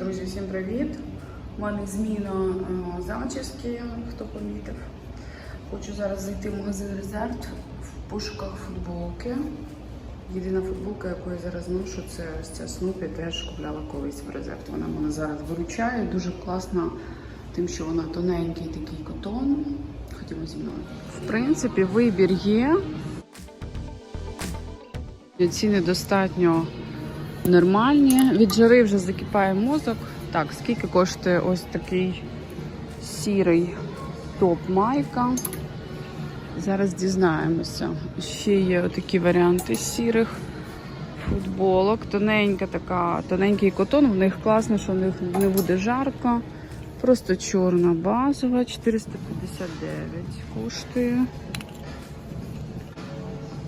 Друзі, всім привіт! У мене зміна е, зачіски, хто помітив. Хочу зараз зайти в магазин Резерв в пошуках футболки. Єдина футболка, яку я зараз ношу, це ось ця Снупі, теж купляла колись в Резерв. Вона мене зараз виручає. Дуже класна тим, що вона тоненький такий котон. Ходімо зі мною. В принципі, вибір є. Ціни достатньо нормальні. Від жари вже закипає мозок. Так, скільки коштує ось такий сірий топ-майка? Зараз дізнаємося. Ще є такі варіанти сірих футболок. Тоненька така, тоненький котон. В них класно, що в них не буде жарко. Просто чорна базова, 459 коштує.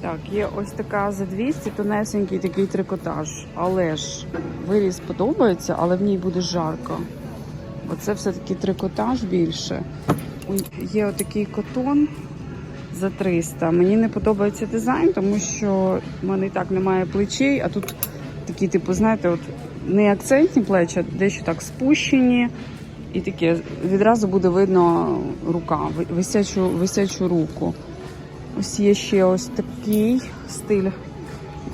Так, є ось така за 200, тонесенький такий трикотаж. Але ж виріз подобається, але в ній буде жарко. Бо це все-таки трикотаж більше. Є отакий котон за 300. Мені не подобається дизайн, тому що в мене і так немає плечей, а тут такі, типу, знаєте, от не акцентні плечі, а дещо так спущені. І таке відразу буде видно рука, висячу, висячу руку. Ось є ще ось такий стиль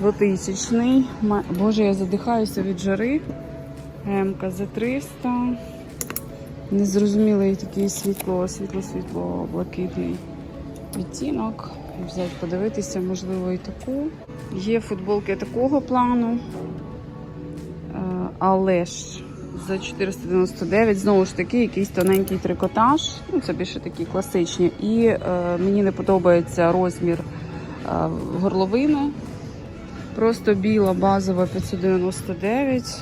2000-й. Боже, я задихаюся від жари. МК за 300. Незрозумілий такий світло, світло-світло, блакитний відтінок. Взяти подивитися, можливо, і таку. Є футболки такого плану. Е, Але ж за 499 знову ж таки якийсь тоненький трикотаж. Ну, це більше такі класичні. І е, мені не подобається розмір е, горловини. Просто біла базова 599.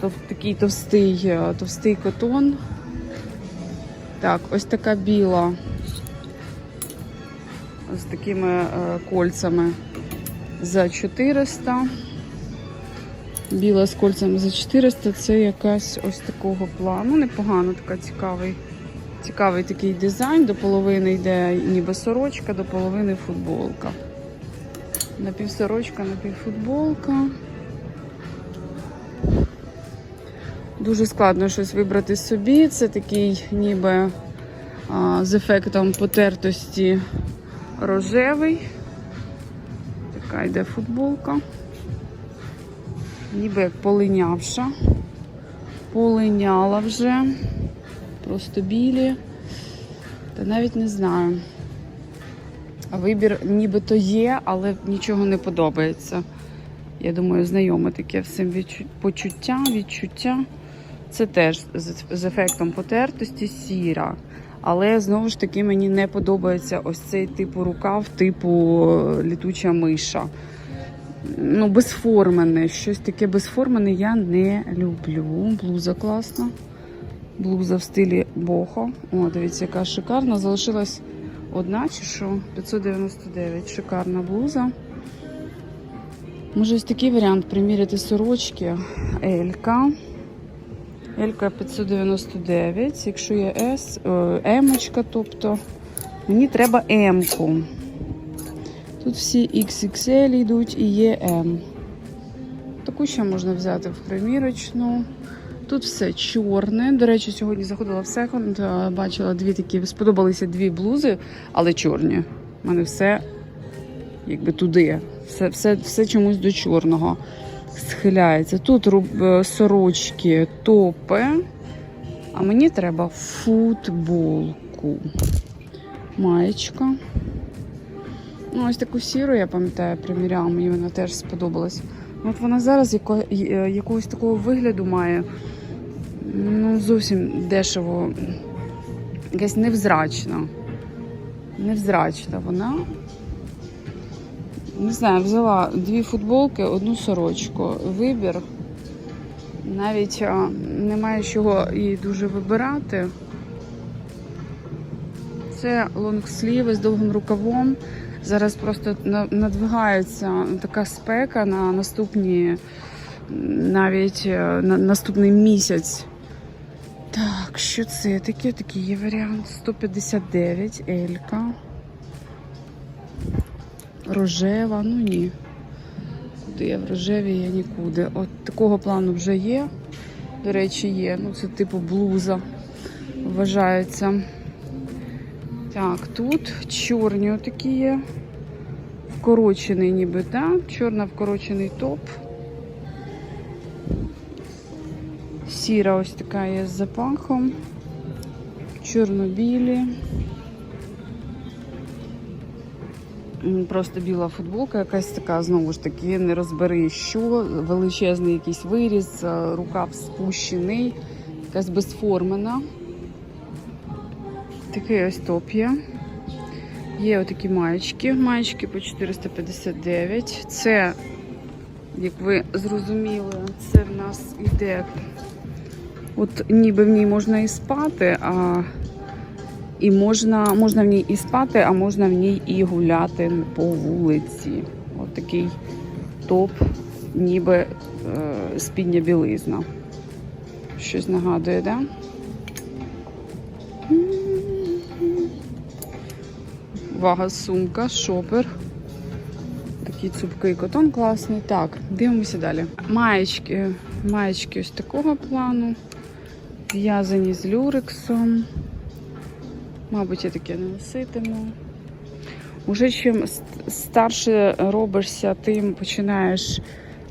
Тобто такий товстий, е, товстий котон. Так, ось така біла. З такими е, кольцями за 400. Біла з кольцями за 400 це якась ось такого плану. Непогано, така цікавий, цікавий такий дизайн. До половини йде ніби сорочка, до половини футболка. Напівсорочка, напівфутболка. Дуже складно щось вибрати собі. Це такий ніби а, з ефектом потертості рожевий. Така йде футболка ніби як полинявша. Полиняла вже. Просто білі. Та навіть не знаю. Вибір нібито є, але нічого не подобається. Я думаю, знайоме таке всім відчу- почуття, відчуття. Це теж з, ефектом потертості сіра. Але знову ж таки мені не подобається ось цей типу рукав, типу літуча миша ну, безформене. Щось таке безформене я не люблю. Блуза класна. Блуза в стилі бохо. О, дивіться, яка шикарна. Залишилась одна чи що? 599. Шикарна блуза. Може ось такий варіант приміряти сорочки. Елька. Елька 599. Якщо є С, Емочка, тобто мені треба М-ку. Тут всі XXL йдуть і є М. Таку ще можна взяти в примірочну. Тут все чорне. До речі, сьогодні заходила в секонд, бачила дві такі, сподобалися дві блузи, але чорні. У мене все якби туди. Все, все, все чомусь до чорного схиляється. Тут е, сорочки, топи. А мені треба футболку. Маєчка. Ну, ось таку сіру, я пам'ятаю, приміряла, мені вона теж сподобалась. От вона зараз яко, е, якогось такого вигляду має. Ну, зовсім дешево. Якась невзрачна. Невзрачна вона. Не знаю, взяла дві футболки, одну сорочку. Вибір. Навіть а, немає чого і дуже вибирати. Це лонгсліви з довгим рукавом. Зараз просто надвигається така спека на наступні навіть е, на наступний місяць. Так, що це таке? Такий є варіант. 159 Елька. Рожева, ну ні. Куди я в рожеві, я нікуди. От такого плану вже є. до речі, є. Ну, це типу блуза вважається. Так, тут чорні такі є. Вкорочений ніби, так? Чорно вкорочений топ. Сіра ось така є з запахом. Чорно-білі. Просто біла футболка, якась така, знову ж таки, не розбери що, величезний якийсь виріз, е, рукав спущений, якась безформена. Такий ось топ є. Є отакі маєчки. Маєчки по 459. Це, як ви зрозуміли, це в нас іде. От ніби в ній можна і спати, а і можна, можна в ній і спати, а можна в ній і гуляти по вулиці. От такий топ, ніби е, спідня білизна. Щось нагадує, так? Да? Вага сумка, шопер. Такий цупкий котон класний. Так, дивимося далі. Маєчки. Маєчки ось такого плану. В'язані з люрексом. Мабуть, я таке не носитиму. Уже чим старше робишся, тим починаєш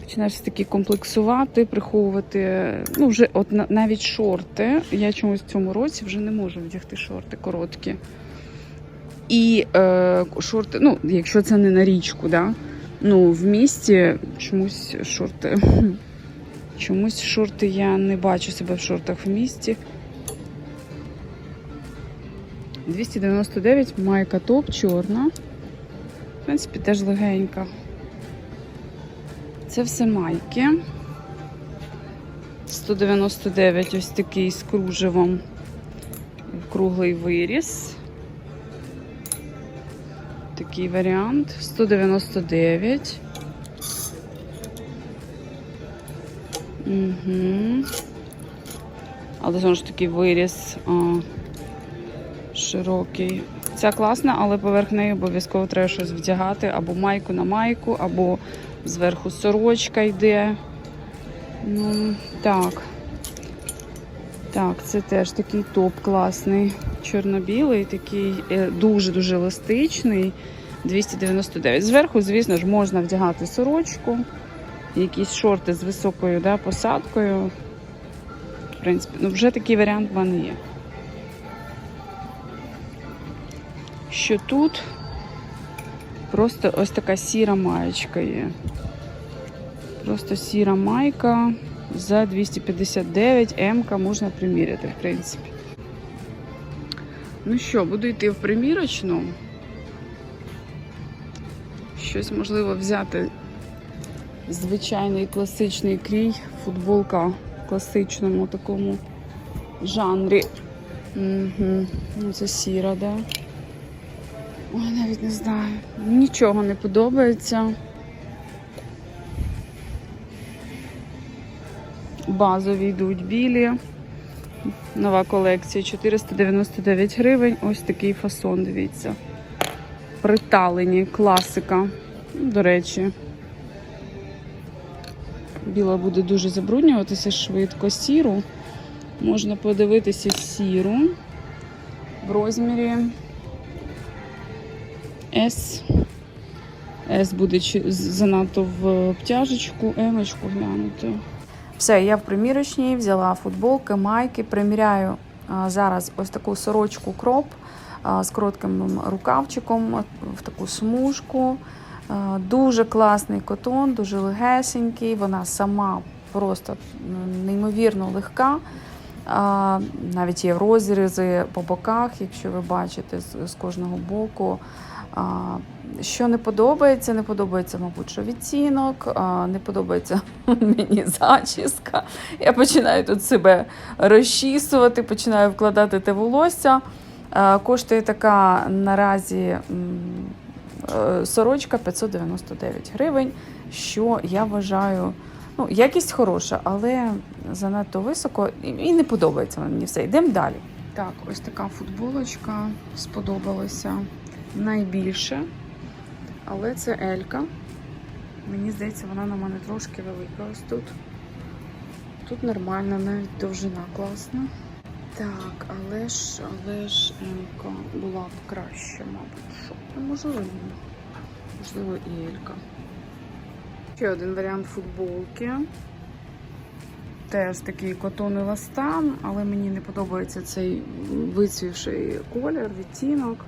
починаєш таки комплексувати, приховувати. Ну, вже от навіть шорти. Я чомусь в цьому році вже не можу вдягти шорти короткі. І е, шорти, ну, якщо це не на річку, да? ну, в місті чомусь шорти. Чомусь шорти я не бачу себе в шортах в місті. 299 майка топ чорна. В принципі, теж легенька. Це все майки. 199 ось такий з кружевом. Круглий виріс. Такий варіант. 199. Угу. Але знову ж таки виріс а, широкий. Ця класна, але поверх неї обов'язково треба щось вдягати. Або майку на майку, або зверху сорочка йде. Ну, так. Так, це теж такий топ класний. Чорно-білий, такий е, дуже-дуже еластичний. 299. Зверху, звісно ж, можна вдягати сорочку, якісь шорти з високою да, посадкою. В принципі, ну вже такий варіант в мене є. Що тут просто ось така сіра маєчка є. Просто сіра майка за 259 М-ка можна приміряти, в принципі. Ну що, буду йти в примірочну. Щось можливо взяти звичайний класичний крій, футболка в класичному такому жанрі. Угу. Це сіра, да? Ой, навіть не знаю. Нічого не подобається. Базові йдуть білі. Нова колекція 499 гривень. Ось такий фасон, дивіться. Приталені, класика. До речі, біла буде дуже забруднюватися швидко. Сіру. Можна подивитися сіру в розмірі S. S буде занадто в обтяжечку, емочку глянути. Все, я в примірочній взяла футболки, майки, приміряю зараз ось таку сорочку кроп з коротким рукавчиком в таку смужку. Дуже класний котон, дуже легесенький. Вона сама просто неймовірно легка. Навіть є розрізи по боках, якщо ви бачите з, кожного боку. Що не подобається, не подобається, мабуть, що відцінок, не подобається мені зачіска. Я починаю тут себе розчісувати, починаю вкладати те волосся. Е, Коштує така наразі е, сорочка 599 гривень, що я вважаю, ну, якість хороша, але занадто високо і- не подобається мені все. Йдемо далі. Так, ось така футболочка сподобалася найбільше, але це Елька. Мені здається, вона на мене трошки велика ось тут. Тут нормально, навіть довжина класна. Так, але ж, але ж Елька була б краще, мабуть. Що? Можливо, ні. Можливо, і Елька. Ще один варіант футболки. Теж такий котон еластан, але мені не подобається цей вицвівший колір, відтінок.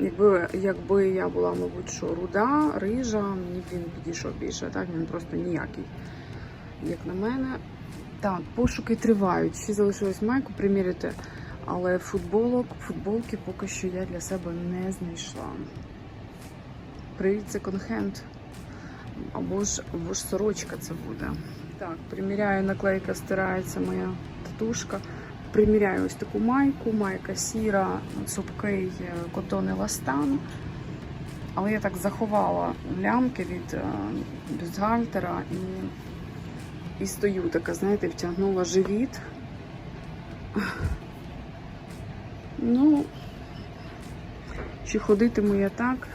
Якби, якби я була, мабуть, що руда, рижа, мені б він підійшов більше, так він просто ніякий, як на мене. Так, пошуки тривають. Ще залишилось майку приміряти, але футболок, футболки поки що я для себе не знайшла. Привіт, секонд-хенд. Або ж, або ж сорочка це буде. Так, приміряю наклейка, стирається моя татушка. Приміряю ось таку майку, майка сіра, цупкий е, котон еластан. Але я так заховала лямки від е, бюстгальтера і, і стою така, знаєте, втягнула живіт. Ну, чи ходитиму я так,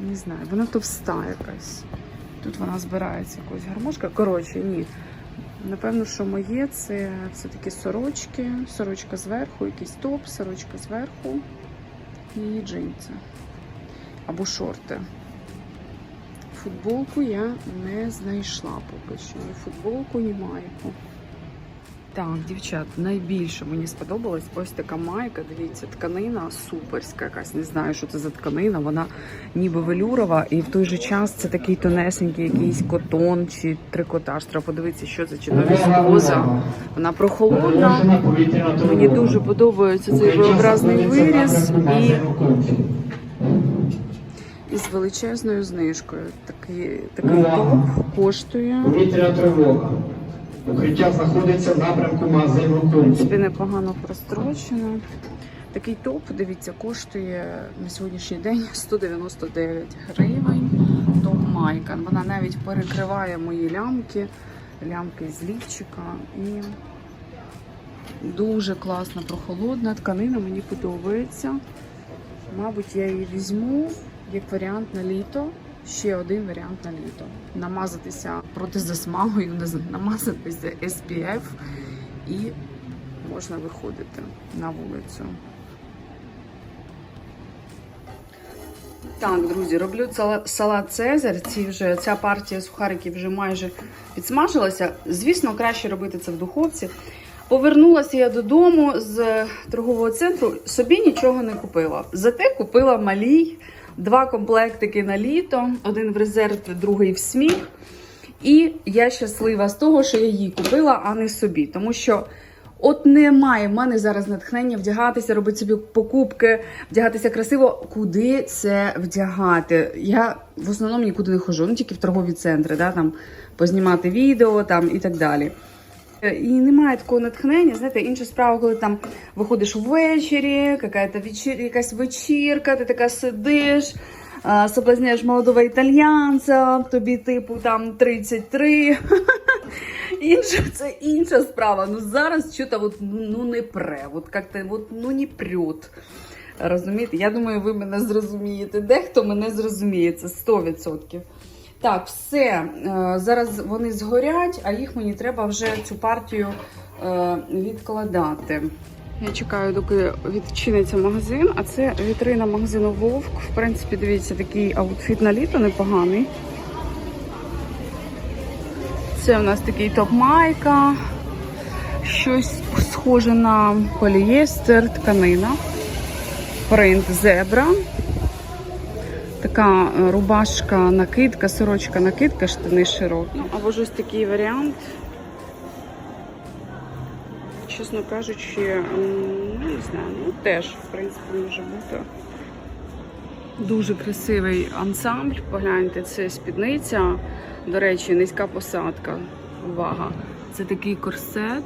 не знаю. Вона товста якась. Тут вона збирається якось гармошка. Коротше, ні. Напевно, що моє це все-таки сорочки, сорочка зверху, якийсь топ, сорочка зверху і джинси. Або шорти. Футболку я не знайшла поки що. Ні футболку, ні майку. Так, дівчат, найбільше мені сподобалась ось така майка. Дивіться, тканина суперська якась. Не знаю, що це за тканина. Вона ніби велюрова, і в той же час це такий тонесенький якийсь котон чи трикотаж. Треба подивитися, що це чи віскоза. Вона прохолодна. Мені дуже подобається цей V-образний виріз і, і з величезною знижкою. Такий, такий топ коштує. Повітряна тривога. Укриття знаходиться в напрямку магазину В принципі, непогано прострочено. Такий топ, дивіться, коштує на сьогоднішній день 199 гривень. Топ майка. Вона навіть перекриває мої лямки, лямки з лівчика. І дуже класна, прохолодна тканина, мені подобається. Мабуть, я її візьму як варіант на літо. Ще один варіант на літо. Намазатися протизасмагою, намазатися SPF і можна виходити на вулицю. Так, друзі, роблю сала- салат Цезарь. Ці вже, ця партія сухариків вже майже підсмажилася. Звісно, краще робити це в духовці. Повернулася я додому з торгового центру, собі нічого не купила. Зате купила малій два комплектики на літо, один в резерв, другий в сміх. І я щаслива з того, що я їй купила, а не собі. Тому що от немає в мене зараз натхнення вдягатися, робити собі покупки, вдягатися красиво. Куди це вдягати? Я в основному нікуди не ходжу, ну тільки в торгові центри, да, там познімати відео там, і так далі. Е, І немає такого натхнення. Знаєте, інша справа, коли там виходиш ввечері, якась вечір, якась вечірка, ти така сидиш, соблазняєш молодого італьянця, тобі типу там 33. Інша, це інша справа. Ну зараз що-то от, ну не пре. От як-то от, ну не прет. Розумієте? Я думаю, ви мене зрозумієте. Дехто мене зрозуміє, це 100%. Так, все. Е, Зараз вони згорять, а їх мені треба вже цю партію е, відкладати. Я чекаю, доки відчиниться магазин, а це вітрина магазину Вовк. В принципі, дивіться, такий аутфіт на літо непоганий. Це у нас такий топ-майка, щось схоже на полієстер, тканина, принт зебра. Така е, рубашка, накидка, сорочка, накидка, штани широкі. Ну, або ж ось такий варіант. Чесно кажучи, ну не знаю, ну теж, в принципі, може бути. Дуже красивий ансамбль. Погляньте, це спідниця. До речі, низька посадка. Увага! Це такий корсет.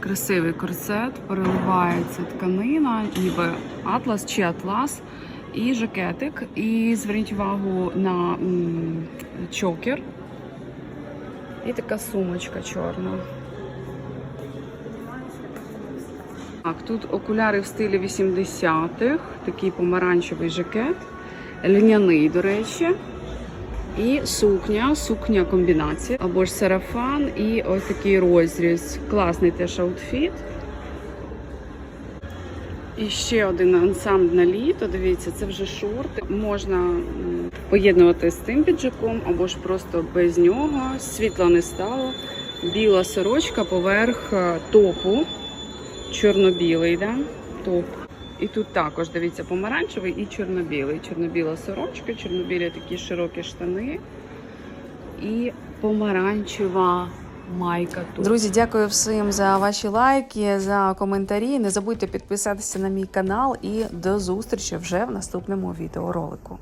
Красивий корсет, переливається тканина, ніби атлас чи атлас, і жакетик. І зверніть увагу на чокер. І така сумочка чорна. Так, тут окуляри в стилі 80-х, такий помаранчевий жакет, льняний, до речі. І сукня, сукня комбінація, або ж сарафан, і ось такий розріз. Класний теж аутфіт. І ще один ансамбль на літо. Дивіться, це вже шорти. Можна поєднувати з тим піджаком, або ж просто без нього. Світла не стало. Біла сорочка поверх е, топу. Чорно-білий, да? топ. І тут також дивіться помаранчевий і чорно-білий. Чорно-біла сорочка, чорно-білі такі широкі штани і помаранчева майка тут. Друзі, дякую всім за ваші лайки, за коментарі. Не забудьте підписатися на мій канал і до зустрічі вже в наступному відеоролику.